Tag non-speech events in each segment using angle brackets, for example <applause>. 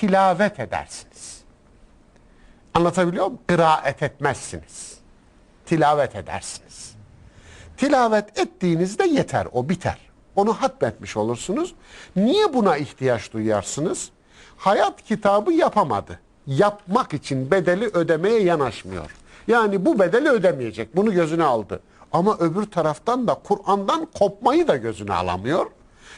tilavet edersiniz. Anlatabiliyor muyum? Kıraat etmezsiniz. Tilavet edersiniz. Tilavet ettiğinizde yeter, o biter. Onu hatmetmiş olursunuz. Niye buna ihtiyaç duyarsınız? Hayat kitabı yapamadı. Yapmak için bedeli ödemeye yanaşmıyor. Yani bu bedeli ödemeyecek. Bunu gözüne aldı. Ama öbür taraftan da Kur'an'dan kopmayı da gözüne alamıyor.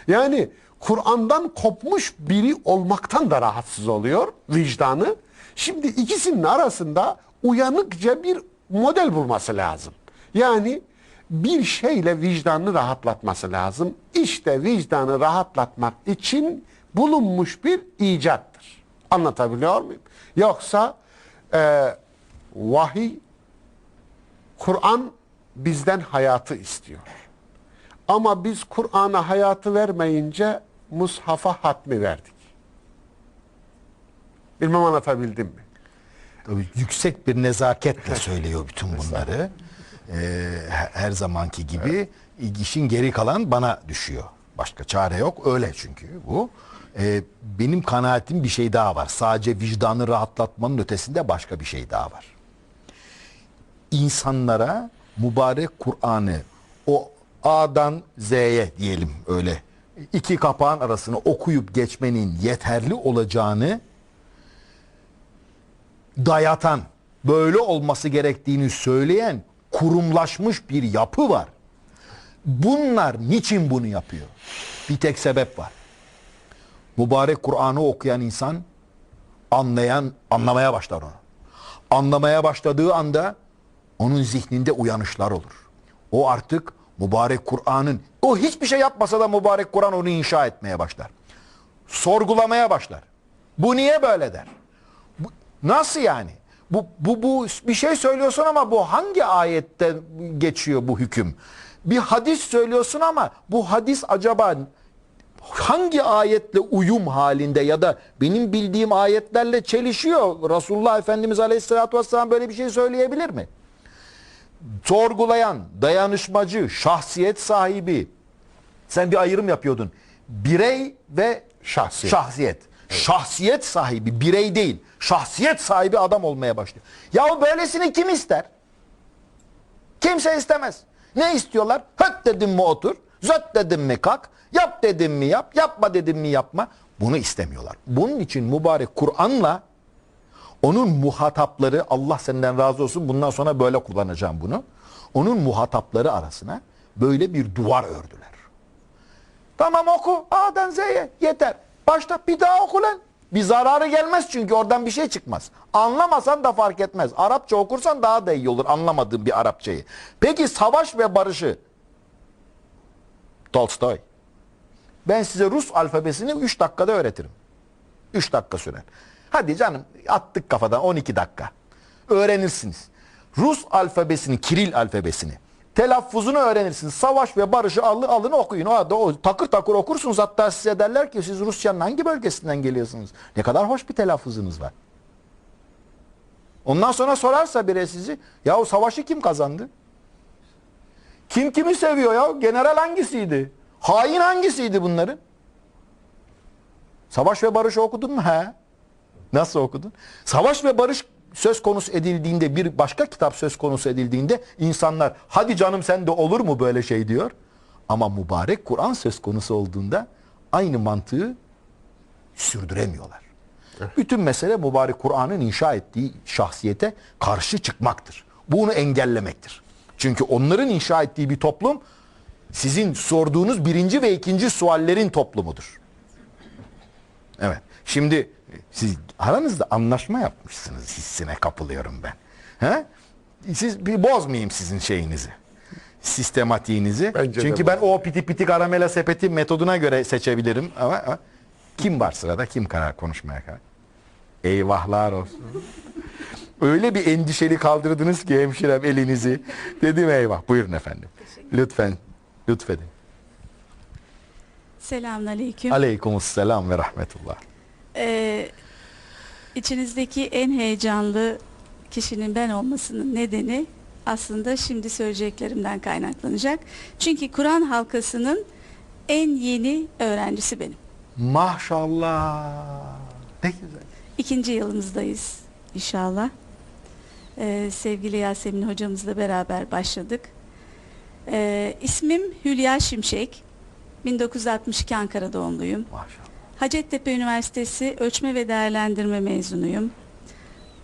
Yani Kur'an'dan kopmuş biri olmaktan da rahatsız oluyor vicdanı. Şimdi ikisinin arasında uyanıkça bir model bulması lazım. Yani bir şeyle vicdanını rahatlatması lazım. İşte vicdanı rahatlatmak için bulunmuş bir icattır. Anlatabiliyor muyum? Yoksa e, vahiy, Kur'an bizden hayatı istiyor. Ama biz Kur'an'a hayatı vermeyince Mushaf'a hatmi verdik. Bilmem anlatabildim mi? Tabii yüksek bir nezaketle söylüyor bütün bunları. Ee, her zamanki gibi işin geri kalan bana düşüyor. Başka çare yok. Öyle çünkü bu. Ee, benim kanaatim bir şey daha var. Sadece vicdanı rahatlatmanın ötesinde başka bir şey daha var. İnsanlara mübarek Kur'an'ı o A'dan Z'ye diyelim öyle iki kapağın arasını okuyup geçmenin yeterli olacağını dayatan, böyle olması gerektiğini söyleyen kurumlaşmış bir yapı var. Bunlar niçin bunu yapıyor? Bir tek sebep var. Mübarek Kur'an'ı okuyan insan anlayan, anlamaya başlar onu. Anlamaya başladığı anda onun zihninde uyanışlar olur. O artık mübarek Kur'an'ın, o hiçbir şey yapmasa da mübarek Kur'an onu inşa etmeye başlar. Sorgulamaya başlar. Bu niye böyle der? Bu- Nasıl yani? Bu, bu, bu bir şey söylüyorsun ama bu hangi ayette geçiyor bu hüküm? Bir hadis söylüyorsun ama bu hadis acaba hangi ayetle uyum halinde ya da benim bildiğim ayetlerle çelişiyor? Resulullah Efendimiz Aleyhisselatü Vesselam böyle bir şey söyleyebilir mi? Sorgulayan, dayanışmacı, şahsiyet sahibi. Sen bir ayrım yapıyordun. Birey ve Şahsiyet. Şahsiyet. Şahsiyet sahibi, birey değil. Şahsiyet sahibi adam olmaya başlıyor. Ya böylesini kim ister? Kimse istemez. Ne istiyorlar? Höt dedim mi otur, zöt dedim mi kalk, yap dedim mi yap, yapma dedim mi yapma. Bunu istemiyorlar. Bunun için mübarek Kur'an'la onun muhatapları Allah senden razı olsun bundan sonra böyle kullanacağım bunu. Onun muhatapları arasına böyle bir duvar ördüler. Tamam oku A'dan Z'ye yeter. Başta bir daha oku lan. Bir zararı gelmez çünkü oradan bir şey çıkmaz. Anlamasan da fark etmez. Arapça okursan daha da iyi olur anlamadığın bir Arapçayı. Peki savaş ve barışı. Tolstoy. Ben size Rus alfabesini 3 dakikada öğretirim. 3 dakika sürer. Hadi canım attık kafadan 12 dakika. Öğrenirsiniz. Rus alfabesini, Kiril alfabesini. Telaffuzunu öğrenirsiniz. Savaş ve barışı alın, alın okuyun. O, o takır takır okursunuz. Hatta size derler ki siz Rusya'nın hangi bölgesinden geliyorsunuz? Ne kadar hoş bir telaffuzunuz var. Ondan sonra sorarsa biri sizi ya o savaşı kim kazandı? Kim kimi seviyor ya? General hangisiydi? Hain hangisiydi bunların? Savaş ve Barış okudun mu? He. Nasıl okudun? Savaş ve barış söz konusu edildiğinde bir başka kitap söz konusu edildiğinde insanlar hadi canım sen de olur mu böyle şey diyor. Ama mübarek Kur'an söz konusu olduğunda aynı mantığı sürdüremiyorlar. Bütün mesele mübarek Kur'an'ın inşa ettiği şahsiyete karşı çıkmaktır. Bunu engellemektir. Çünkü onların inşa ettiği bir toplum sizin sorduğunuz birinci ve ikinci suallerin toplumudur. Evet. Şimdi e, siz aranızda anlaşma yapmışsınız hissine kapılıyorum ben. He? Siz bir bozmayayım sizin şeyinizi. Sistematiğinizi. Bence Çünkü ben o piti piti karamela sepeti metoduna göre seçebilirim ama, ama kim var sırada? Kim karar konuşmaya karar? Eyvahlar olsun. Öyle bir endişeli kaldırdınız ki hemşirem elinizi. Dedim eyvah. Buyurun efendim. Lütfen. Lütfedin. Selamünaleyküm. Aleykümselam ve rahmetullah. Ee, içinizdeki en heyecanlı kişinin ben olmasının nedeni aslında şimdi söyleyeceklerimden kaynaklanacak. Çünkü Kur'an halkasının en yeni öğrencisi benim. Maşallah. Ne güzel. İkinci yılımızdayız inşallah. Ee, sevgili Yasemin hocamızla beraber başladık. Ee, ismim Hülya Şimşek. 1962 Ankara doğumluyum. Maşallah. Hacettepe Üniversitesi Ölçme ve Değerlendirme mezunuyum.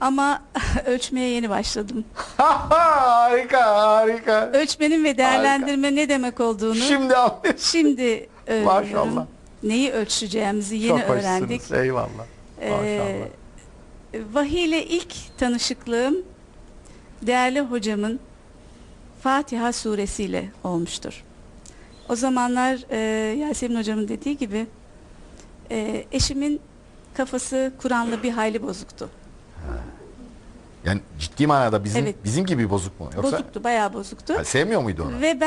Ama <laughs> ölçmeye yeni başladım. <laughs> harika harika. Ölçmenin ve değerlendirme ne demek olduğunu Şimdi anlıyorum. şimdi öğreniyorum. <laughs> Maşallah. Neyi ölçeceğimizi yeni Çok öğrendik. Eyvallah. Ee, Maşallah. vahiy ile ilk tanışıklığım değerli hocamın Fatiha suresiyle olmuştur. O zamanlar e, Yasemin hocamın dediği gibi e, eşimin kafası Kur'an'la bir hayli bozuktu. Yani ciddi manada bizim Evet. bizim gibi bozuk mu? Yoksa Bozuktu, bayağı bozuktu. Ha, sevmiyor muydu onu? Ve ben